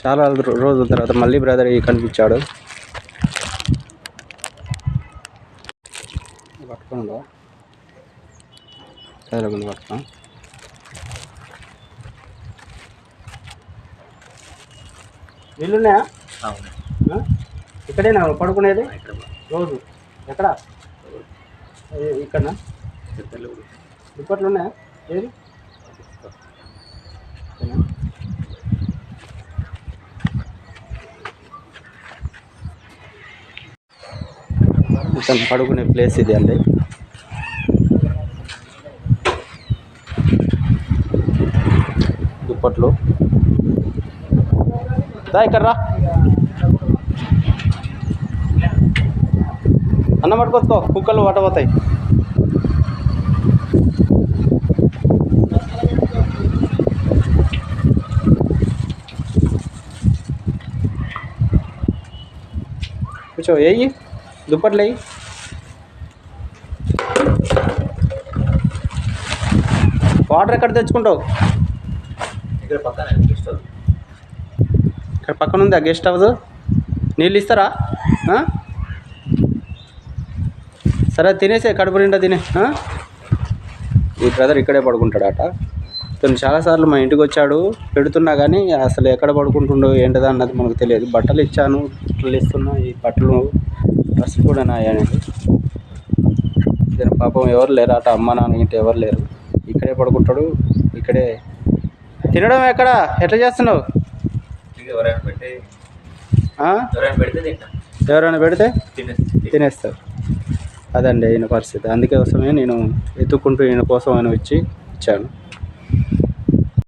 చాలా రోజుల తర్వాత మళ్ళీ బ్రదర్ కనిపించాడు. పట్టుకోండి పట్టుకో వీళ్ళున్నాయా? ఆ? ఇక్కడేనా? పడుకునేది? రోజు. ఎక్కడ? ఇక్కడ. దుప్పట్లు ఉన్నాయా ఏది? ఇతను పడుకునే ప్లేస్ ఇది అండి. దుప్పట్లు. దా ఇక్కడ రా. అన్నం పట్టుకొచ్చుకో కుక్కలు పట్టబోతాయి కూర్చో వేయి దుప్పట్లు వేయి వాటర్ ఎక్కడ తెచ్చుకుంటావు? ఇక్కడ పక్కన గెస్ట్ హౌస్ ఇక్కడ పక్కన ఉంది ఆ గెస్ట్ హౌస్ నీళ్ళు ఇస్తారా? సరే తినేసే కడుపు నిండా తినే? ఈ బ్రదర్ ఇక్కడే పడుకుంటాడట. తను చాలాసార్లు మా ఇంటికి వచ్చాడు. పెడుతున్నా కానీ అసలు ఎక్కడ పడుకుంటుండో ఏంటిదా అన్నది మనకు తెలియదు. బట్టలు ఇచ్చాను బట్టలు ఇస్తున్నా ఈ బట్టలు డ్రెస్ కూడా నాయనేది దీని పాపం ఎవరు లేరు అట అమ్మ నాన్న ఇంటి ఎవరు లేరు. ఇక్కడే పడుకుంటాడు ఇక్కడే. తినడం ఎక్కడ? ఎట్లా చేస్తున్నావు? ఎవరైనా పెడితే తినేస్తారు. అదండి ఈయన పరిస్థితి. అందుకోసమే నేను ఎత్తుక్కుంటూ ఈయన కోసం ఆయన వచ్చి ఇచ్చాను.